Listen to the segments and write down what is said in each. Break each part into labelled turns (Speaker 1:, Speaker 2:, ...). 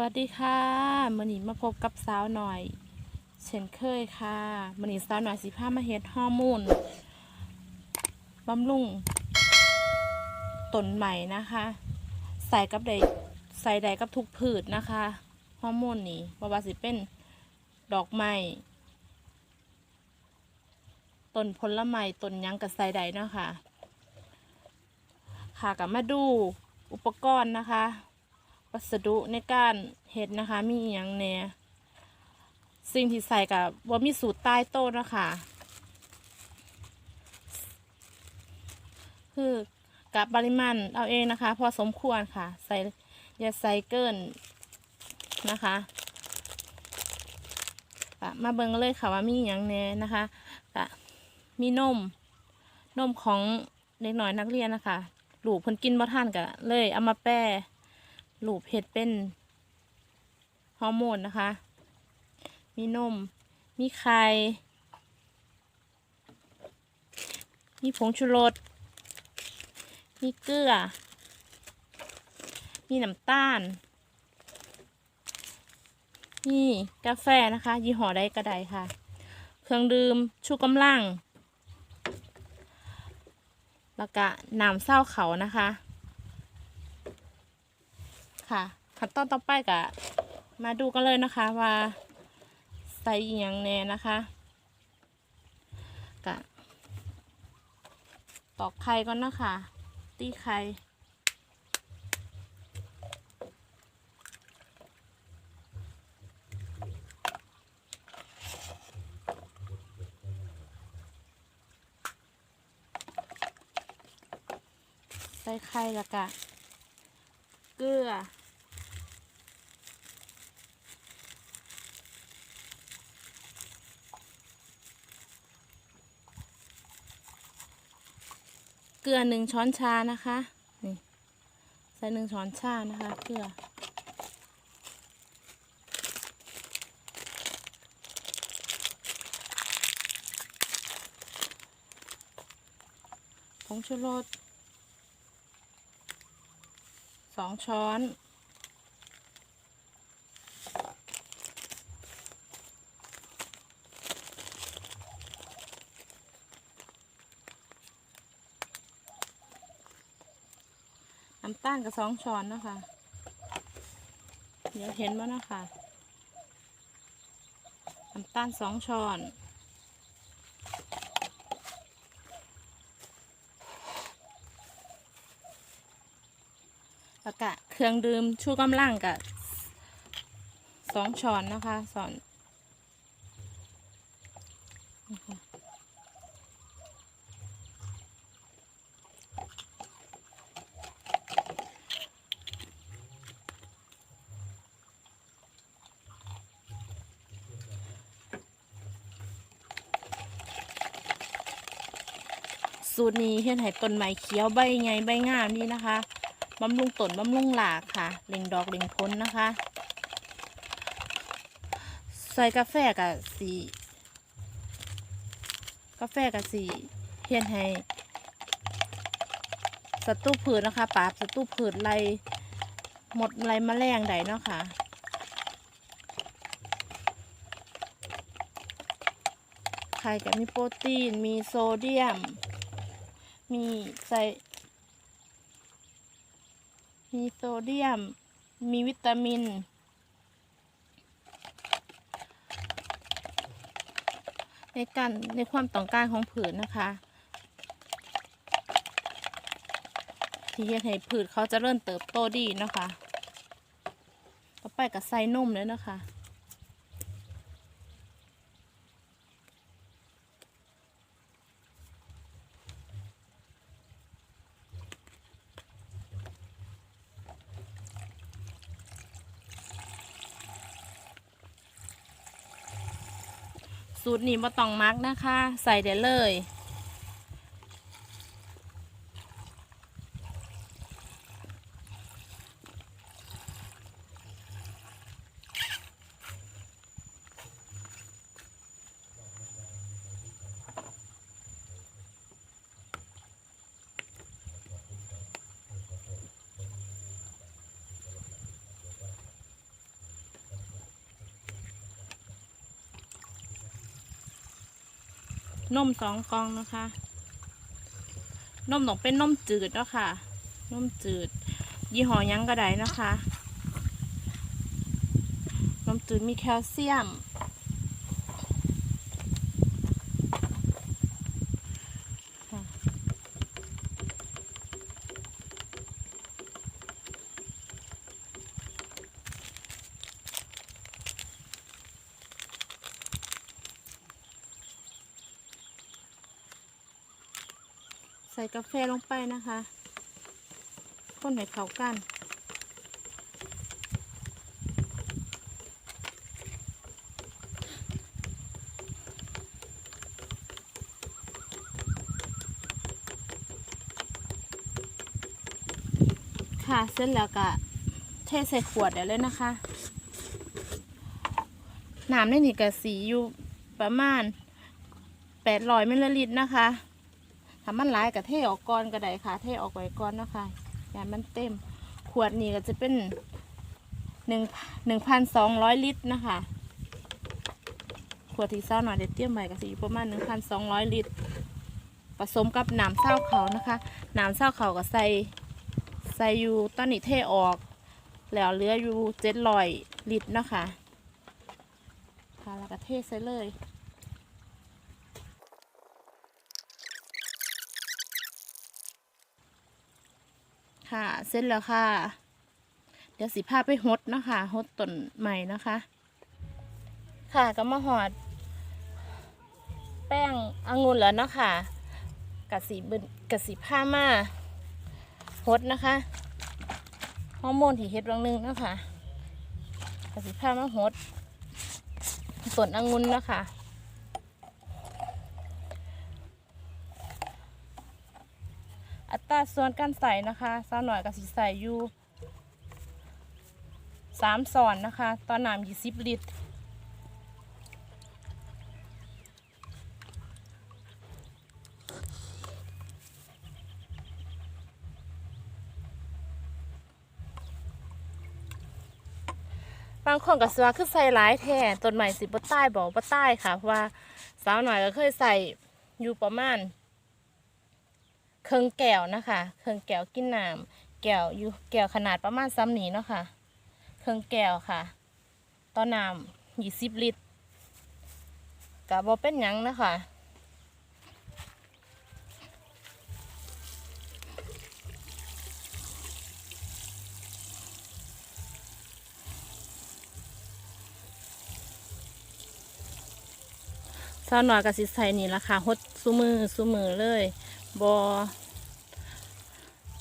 Speaker 1: วัสดีค่ะมื่อนี้มาพบกับสาวหน่อย เช่นเคยค่ะมื่อนี้สาวหน่อยสิพามาเฮ็ดฮอร์โมนบำรุงต้นใหม่นะคะ ใส่กับใดใส่ใดกับทุกพืชนะคะฮอร์โมนนี้บ่ว่าสิเป็นดอกไม้ต้นผลไม้ต้นยังกับใส่ใดเนาะคะค่ะกับมาดูอุปกรณ์นะคะ วัสดุในการเห็ดนะคะ มีอย่างแหน่สิ่งที่ใส่กับว่ามีสูตรใต้โต๊ะนะคะคือกับปริมาณเอาเองนะคะ พอสมควรค่ะ ใส่อย่าใส่เกินนะคะมาเบิ่งเลยค่ะว่ามีอย่างแหน่นะคะก็มีนม นมของเด็กน้อยนักเรียนนะคะลูกเพิ่นกินบ่ท่านก็เลยเอามาแปร รูปเห็ดเป็นฮอร์โมนนะคะ มีนม มีไข่ มีผงชูรส มีเกลือ มีน้ำตาล มีกาแฟนะคะ ยี่ห้อใดก็ได้ค่ะ เครื่องดื่มชูกำลัง แล้วก็น้ำเศร้าเขานะคะ ค่ะ ขั้นตอนต่อไปก็มาดูกันเลยนะคะว่าใส่อหย่างแน่นะคะกะตอกไข่ก่อนนะคะ ตีไข่ใส่ไข่ล้วก็ เกลือ เกลือหนึ่งช้อนชานะคะนี่ใส่หนึ่งช้อนชานะคะ เกลือผงชูรส สองช้อน น้ำตาลกับสองช้อนเนาะคะเดี๋ยวเห็นว่านาะคะน้ำตาลสองช้อน แล้วก็ เครื่องดื่มชูกำลังกับสองช้อนนะคะสอนนสูตรนี้เฮ็ดให้ต้นไม้เขียวใบไงใบงามนี่นะคะ บำรุงต้นบำรุงหลากค่ะเล่งดอกเล่งพ้นนะคะใส่กาแฟกับสีกาแฟกับสีเฮ็ดให้ศัตรูพืชนะคะ ปราบศัตรูพืชไล่หมดไล่แมลงใดเนาะค่ะไข่กับมีโปรตีน มีโซเดียม มีใส่ มีโซเดียม มีวิตามิน ในการในความต้องการของผืนนะคะที่เฮ็ดให้ผืนเขาจะเริ่มเติบโตดีนะคะ ต่อไปกับใส่นมเลยนะคะ สูตรนี้บ่ต้องมักนะคะ ใส่ได้เลย นมสองกล่องนะคะ นมหนกเป็นนมจืดเนาะค่ะ นมจืด ยี่ห้อยังก็ได้นะคะ นมจืดมีแคลเซียม ส่กาแฟลงไปนะคะคนให้เข้ากันค่ะเสร็จแล้วก็เทใส่ขวดเดี๋ยวเลยนะคะ น้ำในนี่ก็สีอยู่ประมาณแปดร้อยมิลลิลิตรนะคะ มันหลายก็เทออกก่อนก็ได้ค่ะ เทออกไว้ก่อนเนาะค่ะอย่ามันเต็ม ขวดนี้ก็จะเป็นหนึ่งหนึ่งพันสองร้อยลิตรนะคะ ขวดที่เศร้าหน่อยเด็ดเตรียมไว้ก็สิอยู่ประมาณหนึ่งพันสองร้อยลิตร ผสมกับน้ำเศร้าเขานะคะน้ำเศร้าเขาก็ใส่ใส่อยู่ตอนนี้เทออก แล้วเหลืออยู่เจ็ดร้อยลิตรนะคะค่ะแล้วก็เทใส่เลย ค่ะ เสร็จแล้วค่ะ เดี๋ยวสิพาไปฮดนะคะฮดต้นใหม่นะคะ ค่ะก็มาหอด แป้งองุ่นแล้วเนาะค่ะกะสีบึนกะสีผ้ามาฮดนะคะฮอร์โมนที่เฮ็ดวังหนึงเนาะคะกะสีผ้ามาฮดส่วนองุ่นเนาะคะอัตรา ส่วนการใส่นะคะสาวหน่อยกะสีใส่อยู่สามส่อนนะคะ ตอนน้ำยี่สิบลิตรบางคนก็สว่าคือใส่หลายแท่ต้นใหม่สิบ่ใต้บอกบ่ใต้ค่ะเพราะว่าสาวหน่อยก็เคยใส่อยู่ประมาณ เครื่องแก้วนะคะเครื่องแก้วกินน้ำแก้วอยู่แก้วขนาดประมาณซ้ำนี้เนาะค่ะเครื่องแก้วค่ะต่อน้ำยี่สิบลิตรก็บ่เป็นยังนะคะสาวหน่อยกับสิใส่นี่ละค่ะฮดซูมือซูมือเลย บอ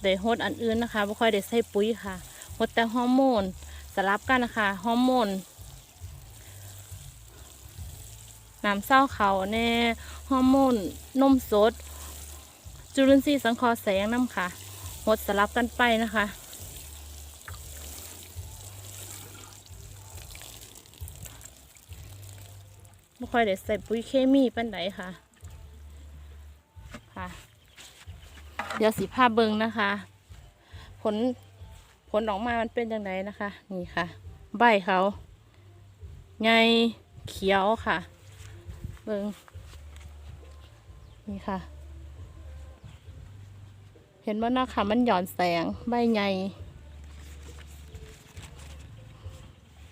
Speaker 1: ได้ฮดอันอื่นนะคะบ่ค่อยได้ใส่ปุ๋ยค่ะฮดแต่ฮอร์โมนสลับกันนะคะฮอร์โมนน้ำเศร้าเขาแน่ฮอร์โมนนมสด จุลินทรีย์สังเคราะห์แสงน้ำค่ะฮดสลับกันไปนะคะ ไม่ค่อยได้ใส่ปุ๋ยเคมีปันไดค่ะค่ะ เดี๋ยวสีผ้าเบิงนะคะ ผลผลออกมามันเป็นยังไงนะคะ นี่ค่ะ ใบเขาไงเขียวค่ะ เบิงนี่ค่ะ เห็นว่านะค่ะมันหย่อนแสงใบไง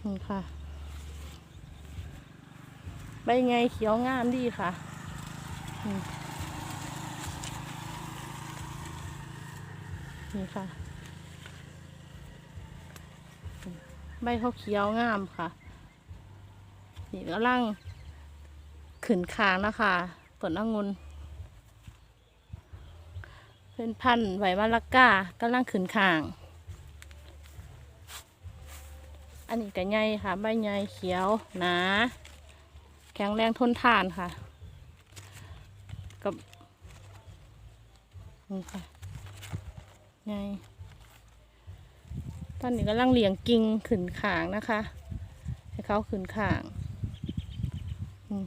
Speaker 1: นี่ค่ะ ใบไงเขียวงามดีค่ะอืม นี่ค่ะ ใบเขาเขียวงามค่ะ นี่กำลังขึ้นคางนะคะต้นองุ่นเป็นพันธุ์ไหวมาลากากำลังขึ้นคาง อันนี้ก็ใหญ่ค่ะ ใบใหญ่เขียวหนาแข็งแรงทนทานค่ะ กับนี่ค่ะ ไง ตอนนี้กำลังเลี้ยงกิ่งขึ้นขางนะคะ ให้เขาขึ้นขางอืม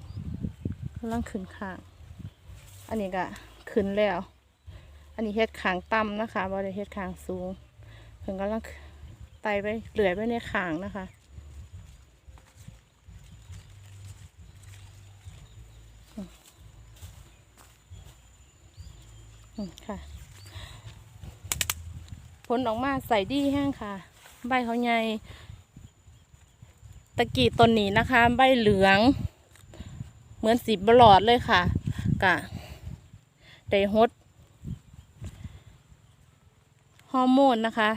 Speaker 1: กำลังขึ้นขาง อันนี้ก็ขึ้นแล้ว อันนี้เฮ็ดขางต่ำนะคะบ่ได้เฮ็ดขางสูงเพิ่งกำลังไตไปเหลื่อยไปในขางนะคะอืมค่ะ ผลออกมาใส่ดีแห้งค่ะ ใบเขาใหญ่ตะกี้ต้นนี้นะคะ ใบเหลือง เหมือนสีบลอดเลยค่ะกะไดฮดฮอร์โมนนะคะ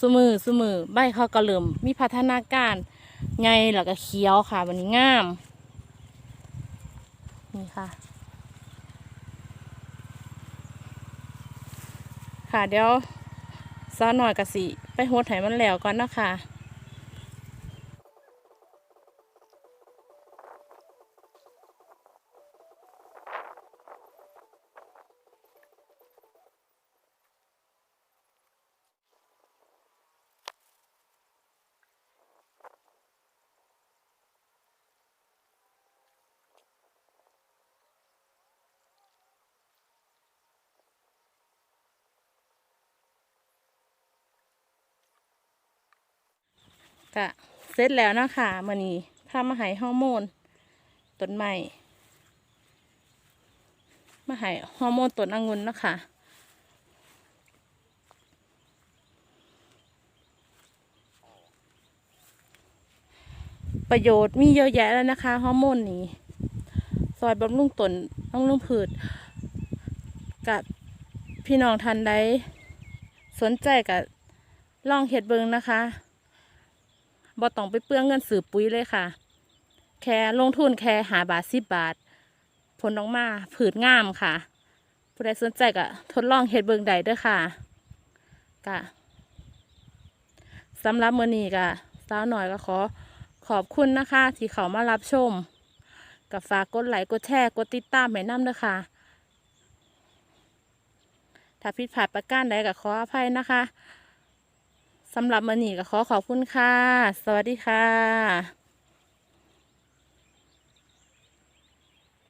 Speaker 1: สมือสมือใบเขาก็เริ่มมีพัฒนาการไงแล้วก็เขียวค่ะวันนี้งาม นี่ค่ะ ค่ะเดี๋ยว ซาหน่อยกะสิ ไปโหดไห้มันแล้วก่อนเนาะค่ะ กะเสร็จแล้วนะคะมื่อนี้พามาหายฮอร์โมนต้นใหม่มาหายฮอร์โมนต้นองุ่นนะคะประโยชน์มีเยอะแยะแล้วนะคะฮอร์โมนนี้ซอยบำรุงต้นบำรุงพืชกับพี่น้องทันใดสนใจกับลองเห็ดเบิงนะคะ บ่ต้องไปเปลืองเงินสือปุ๋ยเลยค่ะ แค่ลงทุนแค่หาบาทสิบบาท ผลออกมาผืดงามค่ะ ผู้ใดสนใจก็ทดลองเห็ดเบิงใดเด้อค่ะกะสำหรับมื้อนี้ก็สาวหน่อยก็ขอขอบคุณนะคะ ที่เขามารับชมกับฝากกดไลค์กดแชร์กดติดตามให้น้ำด้วยค่ะถ้าผิดพลาดประการใดก็ขออภัยนะคะ สำหรับมือนี้ก็ขอขอบคุณค่ะ สวัสดีค่ะ